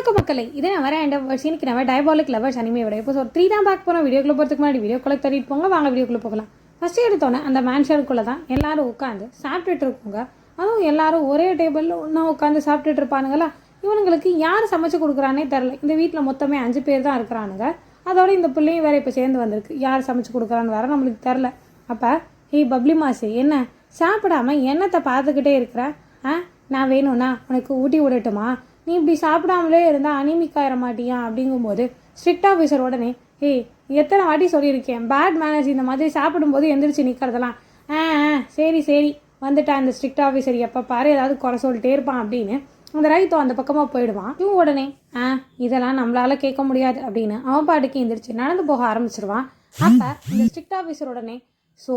வணக்கம் மக்களை. இதே நான் வரேன் எண்ட் வர்ஸ் இன்னைக்கு நம்ம டயபாலிக் லவர்ஸ் அனிமே விட இப்போ ஒரு த்ரீ தான் பார்க்க போகிறோம் வீடியோக்குள்ள போகிறதுக்கு முன்னாடி வீடியோக்குள்ள தேடிட்டு போங்க. வாங்க வீடியோக்குள்ள போகலாம். ஃபஸ்ட்டு எடுத்தோன்னே அந்த மேன்ஷனுக்குள்ளே தான் எல்லாரும் உட்காந்து சாப்பிட்டுட்டு இருக்கோங்க அதுவும் எல்லாரும் ஒரே டேபிளில் ஒன்றா உட்காந்து சாப்பிட்டுட்டு இருப்பானுங்களா? இவனுங்களுக்கு யார் சமைச்சு கொடுக்குறானே தெரில இந்த வீட்டில் மொத்தமே அஞ்சு பேர் தான் இருக்கிறானுங்க. அதோட இந்த பிள்ளையும் வேறு இப்போ சேர்ந்து வந்திருக்கு. யார் சமைச்சு கொடுக்குறான்னு வேற நம்மளுக்கு தெரில அப்போ ஹே பப்ளி மாசு என்ன? சாப்பிடாம என்னத்தை பார்த்துக்கிட்டே இருக்கிற? ஆ? நான் வேணும்னா உனக்கு ஊட்டி விடட்டுமா? நீ இப்படி சாப்பிடாமலே இருந்தால் அனிமிக் ஆயிட மாட்டியா? அப்படிங்கும்போது ஸ்ட்ரிக்ட் ஆஃபீஸர் உடனே ஏய் எத்தனை வாட்டி சொல்லியிருக்கேன்? பேட் மேனேஜ் இந்த மாதிரி சாப்பிடும்போது எந்திரிச்சு நிற்கிறதெல்லாம் ஆ ஆ சரி சரி. வந்துட்டான் இந்த ஸ்ட்ரிக்ட் ஆஃபீஸர் எப்போ பாரு ஏதாவது குறை சொல்லிட்டே இருப்பான் அப்படின்னு அந்த ரைத்தோ அந்த பக்கமாக போயிடுவான். இவன் உடனே ஆ இதெல்லாம் நம்மளால் கேட்க முடியாது அப்படின்னு அவன் பாட்டுக்கு எந்திரிச்சு நடந்து போக ஆரம்பிச்சிருவான். அப்போ இந்த ஸ்ட்ரிக்ட் ஆஃபீஸர் உடனே ஸோ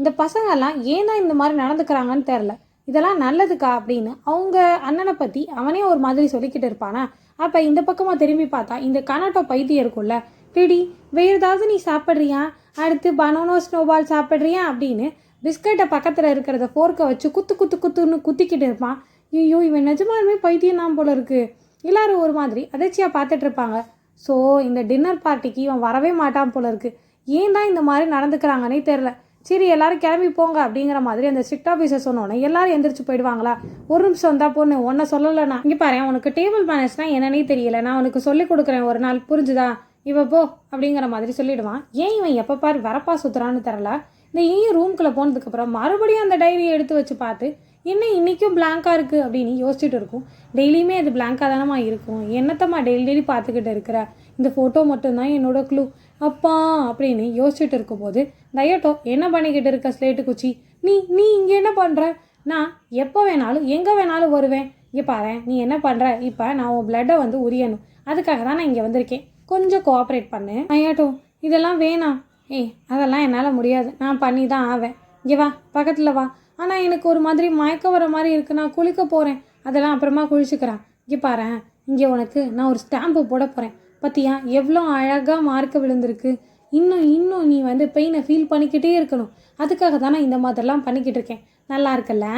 இந்த பசங்கெல்லாம் ஏன் தான் இந்த மாதிரி நடந்துக்கிறாங்கன்னு தெரில இதெல்லாம் நல்லதுக்கா அப்படின்னு அவங்க அண்ணனை பற்றி அவனே ஒரு மாதிரி சொல்லிக்கிட்டு இருப்பானா? அப்போ இந்த பக்கமாக திரும்பி பார்த்தா இந்த கனாட்டோ பைத்தியம் இருக்கும்ல. பிடி வேறு ஏதாவது நீ சாப்பிட்றியா? அடுத்து பனானோ ஸ்னோபால் சாப்பிட்றியா அப்படின்னு பிஸ்கட்டை பக்கத்தில் இருக்கிறத ஃபோர்க்கை வச்சு குத்து குத்து குத்துன்னு குத்திக்கிட்டு இருப்பான். ஐயோ இவன் நிஜமாலுமே பைத்தியம் தான் போல இருக்குது எல்லாரும் ஒரு மாதிரி அதிர்ச்சியாக பார்த்துட்டு இருப்பாங்க. ஸோ இந்த டின்னர் பார்ட்டிக்கு இவன் வரவே மாட்டான் போல இருக்குது ஏன் தான் இந்த மாதிரி நடந்துக்கிறாங்கன்னே தெரில சரி எல்லாரும் கிளம்பி போங்க அப்படிங்கிற மாதிரி அந்த ஸ்ட்ரிக்ட் ஆஃபீஸர் சொன்னோன்னே எல்லாரும் எந்திரிச்சு போயிடுவாங்களா? ஒரு நிமிஷம் வந்தா பொண்ணு உன்னை சொல்லலைண்ணா. இங்கே பாரு உனக்கு டேபிள் மேனேஜ்னா என்னன்னே தெரியல. நான் உனக்கு சொல்லி கொடுக்குறேன் ஒரு நாள் புரிஞ்சுதா? இவ போ அப்படிங்கிற மாதிரி சொல்லிடுவான். ஏன் இவன் எப்போ பாரு வரப்பா சுத்துறான்னு தெரில இந்த ஏன் ரூம்குள்ளே போனதுக்கப்புறம் மறுபடியும் அந்த டைரியை எடுத்து வச்சு பார்த்து என்ன இன்றைக்கும் பிளாங்காக இருக்குது அப்படின்னு யோசிச்சுட்டு இருக்கும். டெய்லியுமே அது பிளாங்காக தானம்மா இருக்கும். என்னத்தம்மா டெய்லி டெய்லி பார்த்துக்கிட்டு இருக்கிற? இந்த ஃபோட்டோ மட்டும்தான் என்னோட க்ளூ அப்பா அப்படின்னு யோசிச்சுட்டு இருக்கும்போது தயட்டோ என்ன பண்ணிக்கிட்டு இருக்க ஸ்லேட்டு குச்சி? நீ நீ இங்கே என்ன பண்ணுற நான் எப்போ வேணாலும் எங்கே வேணாலும் வருவேன். இங்கே பாரு நீ என்ன பண்ணுற இப்போ நான் உன் பிளட்டை வந்து உரியணும். அதுக்காக தான் நான் இங்கே வந்திருக்கேன். கொஞ்சம் கோஆப்ரேட் பண்ணு. ஐயாட்டோ இதெல்லாம் வேணாம். ஏய் அதெல்லாம் என்னால் முடியாது. நான் பண்ணி தான் ஆவேன். இங்கே வா பக்கத்தில் வா. ஆனால் எனக்கு ஒரு மாதிரி மயக்கம் வர மாதிரி இருக்குது நான் குளிக்க போகிறேன் அதெல்லாம் அப்புறமா குளிச்சுக்கிறேன். இங்கே பாரு இங்கே உனக்கு நான் ஒரு ஸ்டாம்பு போட போகிறேன் பார்த்தியா எவ்வளோ அழகாக மார்க்கு விழுந்திருக்கு. இன்னும் இன்னும் நீ வந்து பெயினை ஃபீல் பண்ணிக்கிட்டே இருக்கணும். அதுக்காக தான் நான் இந்த மாதிரிலாம் பண்ணிக்கிட்டு இருக்கேன். நல்லா இருக்குல்ல?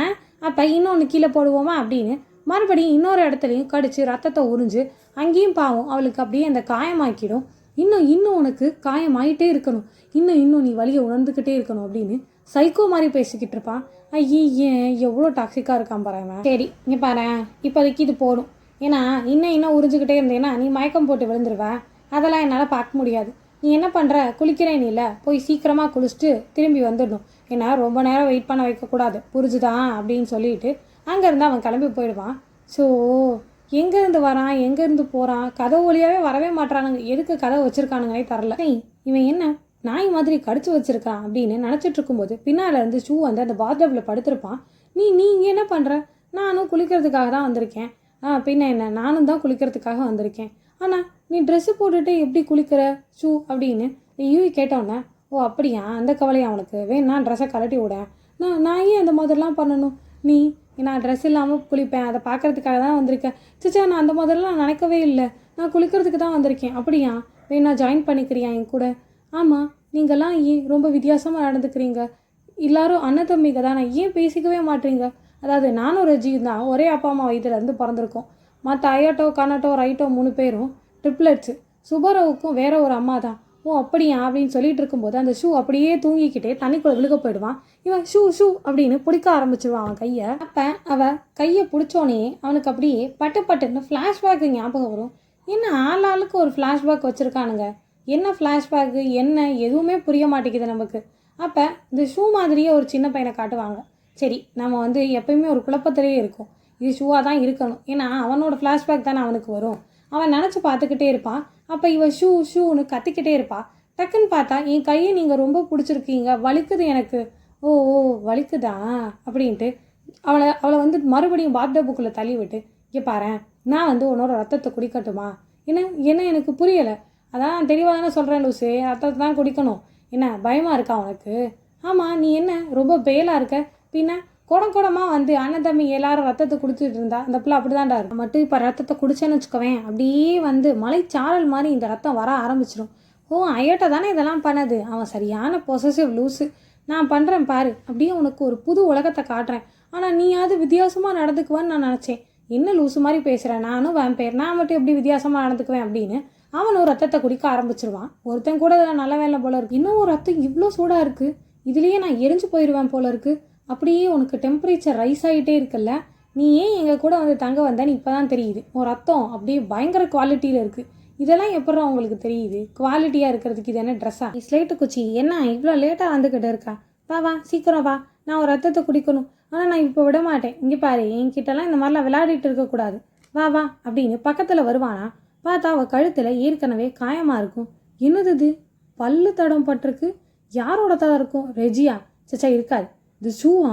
அப்போ இன்னொன்று கீழே போடுவோமா அப்படின்னு மறுபடியும் இன்னொரு இடத்துலையும் கடிச்சு ரத்தத்தை உறிஞ்சு அங்கேயும் பாவம் அவளுக்கு அப்படியே அந்த காயமாக்கிடும். இன்னும் இன்னும் உனக்கு காயமாயிட்டே இருக்கணும். இன்னும் இன்னும் நீ வழியை உணர்ந்துக்கிட்டே இருக்கணும் அப்படின்னு சைக்கோ மாதிரி பேசிக்கிட்டு இருப்பான் ஐயே எவ்வளோ டாக்ஸிக்காக இருக்கான் பாருங்க சரி இங்கே பாரு. இப்போதைக்கு இது போடும் ஏன்னா இன்னும் இன்னும் உறிஞ்சிக்கிட்டே இருந்தேன்னா நீ மயக்கம் போட்டு விழுந்துருவ. அதெல்லாம் என்னால் பார்க்க முடியாது. நீ என்ன பண்ணுற குளிக்கிறேன் நீ இல்லை. போய் சீக்கிரமாக குளிச்சுட்டு திரும்பி வந்துடணும். ஏன்னா ரொம்ப நேரம் வெயிட் பண்ண வைக்கக்கூடாது புரிஞ்சுதான் அப்படின்னு சொல்லிட்டு அங்கேருந்து அவன் கிளம்பி போயிடுவான். ஸோ எங்கேருந்து வரான்? எங்கேருந்து போகிறான் கதவு வழியாகவே வரவே மாட்றானுங்க. எதுக்கு கதவு வச்சுருக்கானுங்கன்னே தரல ஏய், இவன் என்ன? நாய் மாதிரி கடிச்சு வச்சிருக்கான் அப்படின்னு நினச்சிட்டு இருக்கும்போது பின்னால் இருந்து ஷூ வந்து அந்த பாத்டப்பில் படுத்திருப்பான். நீ நீ இங்கே என்ன பண்ணுற நானும் குளிக்கிறதுக்காக தான் வந்திருக்கேன். ஆ பின்ன என்ன? நானும் தான் குளிக்கிறதுக்காக வந்திருக்கேன். ஆனால் நீ ட்ரெஸ்ஸு போட்டுட்டு எப்படி குளிக்கிற? ஷூ அப்படின்னு யூவி கேட்டோன்னே ஓ அப்படியா? அந்த கவலையை அவனுக்கு வேணா ட்ரெஸ்ஸை கழட்டி விட நான் நான் ஏன் அந்த மாதிரிலாம் பண்ணணும்? நீ நான் ட்ரெஸ் இல்லாமல் குளிப்பேன். அதை பார்க்கறதுக்காக தான் வந்திருக்கேன். சிச்சா நான் அந்த மாதிரிலாம் நினைக்கவே இல்லை. நான் குளிக்கிறதுக்கு தான் வந்திருக்கேன். அப்படியா? வேணா ஜாயின் பண்ணிக்கிறியா என் கூட? ஆமாம் நீங்கள்லாம் ஏன் ரொம்ப வித்தியாசமாக நடந்துக்கிறீங்க? எல்லாரும் அண்ணன் தம்பிங்க தானே. ஏன் பேசிக்கவே மாட்டீங்க? அதாவது நானும் ரஜியும் தான் ஒரே அப்பா அம்மா வயிற்றுலேருந்து பிறந்திருக்கோம். மற்ற ஐயாட்டோ கனாட்டோ ரைட்டோ மூணு பேரும் ட்ரிப்ளெட்ஸு. சுபரவுக்கும் வேற ஒரு அம்மா தான். ஓ அப்படியா? அப்படின்னு சொல்லிட்டு இருக்கும்போது அந்த ஷூ அப்படியே தூங்கிக்கிட்டே தண்ணிக்குள்ளே விழுக போயிடுவான். இவன் ஷூ ஷூ அப்படின்னு பிடிக்க ஆரம்பிச்சிருவான் அவன் கையை. அப்போ அவன் கையை பிடிச்சோனே அவனுக்கு அப்படியே பட்டு பட்டுன்னு ஃப்ளாஷ்பேக்கு ஞாபகம் வரும். என்ன ஆள் ஆளுக்கு ஒரு ஃப்ளாஷ்பேக் வச்சுருக்கானுங்க. என்ன ஃப்ளாஷ்பேக்கு என்ன எதுவுமே புரிய மாட்டேங்குது நமக்கு. அப்போ இந்த ஷூ மாதிரியே ஒரு சின்ன பையனை காட்டுவாங்க. சரி நம்ம வந்து எப்பயுமே ஒரு குழப்பத்திலேயே இருக்கும். இது ஷூவாக தான் இருக்கணும். ஏன்னா அவனோட ஃப்ளாஷ்பேக் தானே அவனுக்கு வரும். அவன் நினச்சி பார்த்துக்கிட்டே இருப்பான். அப்போ இவன் ஷூ ஷூன்னு கத்திக்கிட்டே இருப்பாள் டக்குன்னு பார்த்தா என் கையை நீங்கள் ரொம்ப பிடிச்சிருக்கீங்க. வலிக்குது எனக்கு. ஓ ஓ வலிக்குதா? அப்படின்ட்டு அவளை அவளை வந்து மறுபடியும் பாத்டப்புக்குள்ளே தள்ளி விட்டு இங்கே பாரு நான் வந்து உன்னோட ரத்தத்தை குடிக்கட்டுமா? என்ன என்ன எனக்கு புரியலை. அதான் தெளிவாக தானே சொல்கிறேன் லூசு. ரத்தத்தை தான் குடிக்கணும். என்ன பயமாக இருக்கா உனக்கு? ஆமாம் நீ என்ன ரொம்ப பேலாக இருக்க? பின்ன குடம் குடமாக வந்து அண்ணன் தம்பி எல்லாரும் ரத்தத்தை குடிச்சிட்டு இருந்தா அந்த பிள்ளை அப்படிதான்டா இருக்கும் மட்டும் இப்போ ரத்தத்தை குடிச்சேன்னு வச்சுக்கவேன் அப்படியே வந்து மலைச்சாரல் மாதிரி இந்த ரத்தம் வர ஆரம்பிச்சிடும் ஓ ஐயோட்டா தானே இதெல்லாம் பண்ணது? அவன் சரியான பொசசிவ் லூஸு நான் பண்ணுறேன் பாரு அப்படியே உனக்கு ஒரு புது உலகத்தை காட்டுறேன். ஆனால் நீயாவது வித்தியாசமாக நடந்துக்குவான்னு நான் நினச்சேன். என்ன லூஸ் மாதிரி பேசுகிறேன் நானும் வேம்பேர் நான் மட்டும் எப்படி வித்தியாசமாக நடந்துக்குவேன் அப்படின்னு அவனும் ரத்தத்தை குடிக்க ஆரம்பிச்சிருவான். ஒருத்தன் கூட இதில் நல்ல வேலை போல இருக்கு. இன்னும் ஒரு ரத்தம் இவ்வளோ சூடாக இருக்குது இதுலேயே நான் எரிஞ்சு போயிடுவேன் போல இருக்குது அப்படியே உனக்கு டெம்பரேச்சர் ரைஸ் ஆகிட்டே இருக்குல்ல நீ ஏன் எங்கள் கூட வந்து தங்க வந்தேன்னு இப்போ தான் தெரியுது. உன் ரத்தம் அப்படியே பயங்கர குவாலிட்டியில் இருக்குது இதெல்லாம் எப்படா உங்களுக்கு தெரியுது? குவாலிட்டியாக இருக்கிறதுக்கு இது என்ன ட்ரெஸ்ஸா ஸ்லேட்டு குச்சி என்ன இவ்வளோ லேட்டாக வந்துக்கிட்டு இருக்கா? வா வா சீக்கிரம் வா. நான் ஒரு ரத்தத்தை குடிக்கணும். ஆனால் நான் இப்போ விட மாட்டேன். இங்கே பாரு என்கிட்டலாம் இந்த மாதிரிலாம் விளையாடிட்டு இருக்கக்கூடாது வா வா அப்படின்னு பக்கத்தில் வருவானா? பார்த்தா அவள் கழுத்தில் ஏற்கனவே காயமாக இருக்கும். என்னது இது? பல்லு தடம் பட்டிருக்கு. யாரோட தடம் இருக்கும்? ரெஜியா. சச்சா இருக்காது. இந்த ஷூவா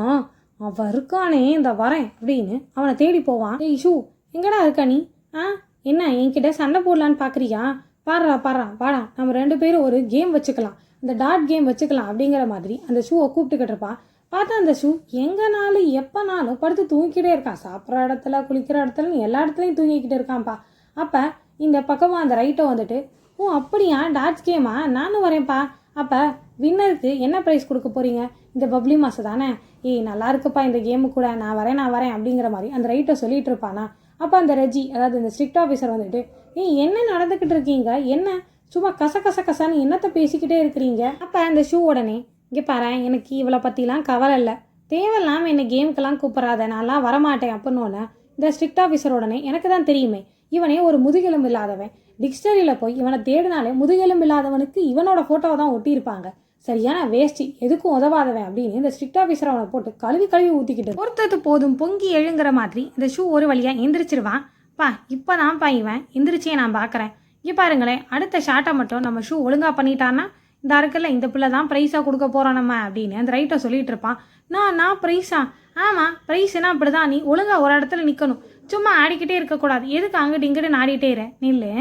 அவன் இருக்கானே இந்த வரேன் அப்படின்னு அவனை தேடி போவான் ஏய் ஷூ எங்கடா இருக்க நீ? ஆ? என்ன என்கிட்ட சண்டை போடலான்னு பார்க்குறியா பாடுறா பாடுறா வாடா நம்ம ரெண்டு பேரும் ஒரு கேம் வச்சுக்கலாம். இந்த டாட் கேம் வச்சுக்கலாம் அப்படிங்கிற மாதிரி அந்த ஷூவை கூப்பிட்டுக்கிட்டு இருப்பான் பார்த்தா அந்த ஷூ எங்கனாலும் எப்போனாலும் படுத்து தூங்கிக்கிட்டே இருக்கான் சாப்பிட்ற இடத்துல குளிக்கிற இடத்துல எல்லா இடத்துலையும் தூங்கிக்கிட்டு இருக்கான்ப்பா. அப்போ இந்த பக்கமாக அந்த ரைட்டை வந்துட்டு ஓ அப்படியா? டாட்ஸ் கேமா? நானும் வரேன்ப்பா. அப்போ வின்னருக்கு என்ன ப்ரைஸ் கொடுக்க போகிறீங்க இந்த பப்ளி மாசம் தானே? ஏய் நல்லா இருக்குப்பா இந்த கேமு கூட. நான் வரேன் நான் வரேன் அப்படிங்கிற மாதிரி அந்த ரைட்டை சொல்லிட்டு இருப்பானா? அப்போ அந்த ரெஜி அதாவது இந்த ஸ்ட்ரிக்ட் ஆஃபீஸர் வந்துட்டு ஏய் என்ன நடந்துக்கிட்டு இருக்கீங்க? என்ன? சும்மா கச கச கசன்னு என்னத்தை பேசிக்கிட்டே இருக்கிறீங்க? அப்போ அந்த ஷூ உடனே இங்கே பாரு எனக்கு இவளை பற்றிலாம் கவலை இல்லை. தேவையில்லாமல் என்னை கேமுக்கெல்லாம் கூப்பிட்றாத நான்லாம் வரமாட்டேன் அப்படின்னு இந்த ஸ்ட்ரிக்ட் ஆஃபீஸர் உடனே எனக்கு தான் தெரியுமே. இவனே ஒரு முதுகெலும்பு இல்லாதவன். டிக்ஷனரியில் போய் இவனை தேடினாலே முதுகெலும்பு இல்லாதவனுக்கு இவனோட ஃபோட்டோவை தான் ஒட்டியிருப்பாங்க. சரியான வேஷ்டி எதுக்கும் உதவாதவன் அப்படின்னு இந்த ஸ்ட்ரிக்ட் ஆஃபீஸர் அவனை போட்டு கழுவி கழுவி ஊற்றிக்கிட்டு பொறுத்தது போதும் பொங்கி எழுங்குற மாதிரி இந்த ஷூ ஒரு வழியாக எந்திரிச்சிருவான். பா இப்போ தான்ப்பா இவன் எந்திரிச்சே நான் பார்க்குறேன் இங்கே பாருங்களேன் அடுத்த ஷார்ட்டை மட்டும் நம்ம ஷூ ஒழுங்காக பண்ணிட்டான்னா இந்த அறுக்கல்ல இந்த பிள்ளை தான் ப்ரைஸாக கொடுக்க போகிறோம் நம்ம அப்படின்னு அந்த ரைட்டை சொல்லிட்டு இருப்பான். நான் நான் ப்ரைஸா ஆமாம் ப்ரைஸ்னா அப்படி தான் நீ ஒழுங்காக ஒரு இடத்துல நிற்கணும் சும்மா ஆடிக்கிட்டே இருக்கக்கூடாது. எதுக்கு அங்கிட்டு இங்கிட்டு ஆடிட்டே இரு? நில்லு.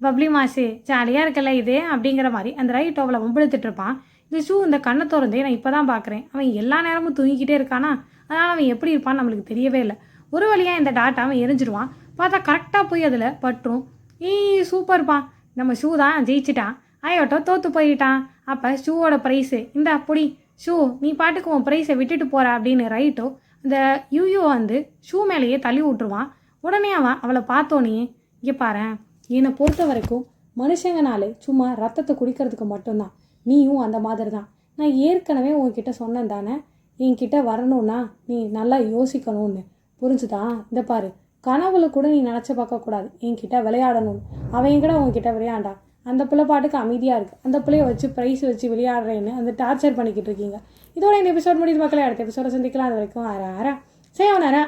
பப்ளி மாசு ஜாலியாக இருக்கல இது அப்படிங்கிற மாதிரி அந்த ரைட் அவளை வம்பிழுத்துட்டு இருப்பான். இது ஷூ இந்த கண்ணை திறந்தே நான் இப்போ தான் பார்க்குறேன் அவன் எல்லா நேரமும் தூங்கிக்கிட்டே இருக்கானா? அதனால் அவன் எப்படி இருப்பான்னு நம்மளுக்கு தெரியவே இல்லை. ஒரு வழியாக இந்த டாட்டா அவன் எரிஞ்சிருவான். பார்த்தா கரெக்டாக போய் அதில் பற்றும் ஈ சூப்பர்ப்பா நம்ம ஷூ தான் ஜெயிச்சிட்டான். ஐயோட்டோ தோற்று போயிட்டான். அப்போ ஷூவோட ப்ரைஸு இந்த அப்படி ஷூ நீ பாட்டுக்கு உன் ப்ரைஸை விட்டுட்டு போகிற அப்படின்னு ரைட்டோ இந்த யூயோ வந்து ஷூ மேலேயே தள்ளி விட்டுருவான் உடனே அவன் அவளை பார்த்தோன்னே இங்கே பாரு என்னை பொறுத்த வரைக்கும் மனுஷங்கனாலே சும்மா ரத்தத்தை குடிக்கிறதுக்கு மட்டும்தான். நீயும் அந்த மாதிரி தான் நான் ஏற்கனவே உங்ககிட்ட சொன்னேன் தானே என்கிட்ட வரணும்னா நீ நல்லா யோசிக்கணும்னு. புரிஞ்சுதா? இந்த பாரு கனவுல கூட நீ நினச்சி பார்க்கக்கூடாது என்கிட்ட விளையாடணும்னு அவன் கூட உங்ககிட்ட விளையாண்டா? அந்த பிள்ளை பாட்டுக்கு அமைதியாக இருக்குது அந்த பிள்ளைய வச்சு ப்ரைஸ் வச்சு விளையாடுறேன்னு அந்த டார்ச்சர் பண்ணிக்கிட்டு இருக்கீங்க. இதோட இந்த எபிசோட் முடியுது மக்களே. அடுத்த எபிசோட சந்திக்கலாம். அது வரைக்கும் ஆற ஆற சேவனாரா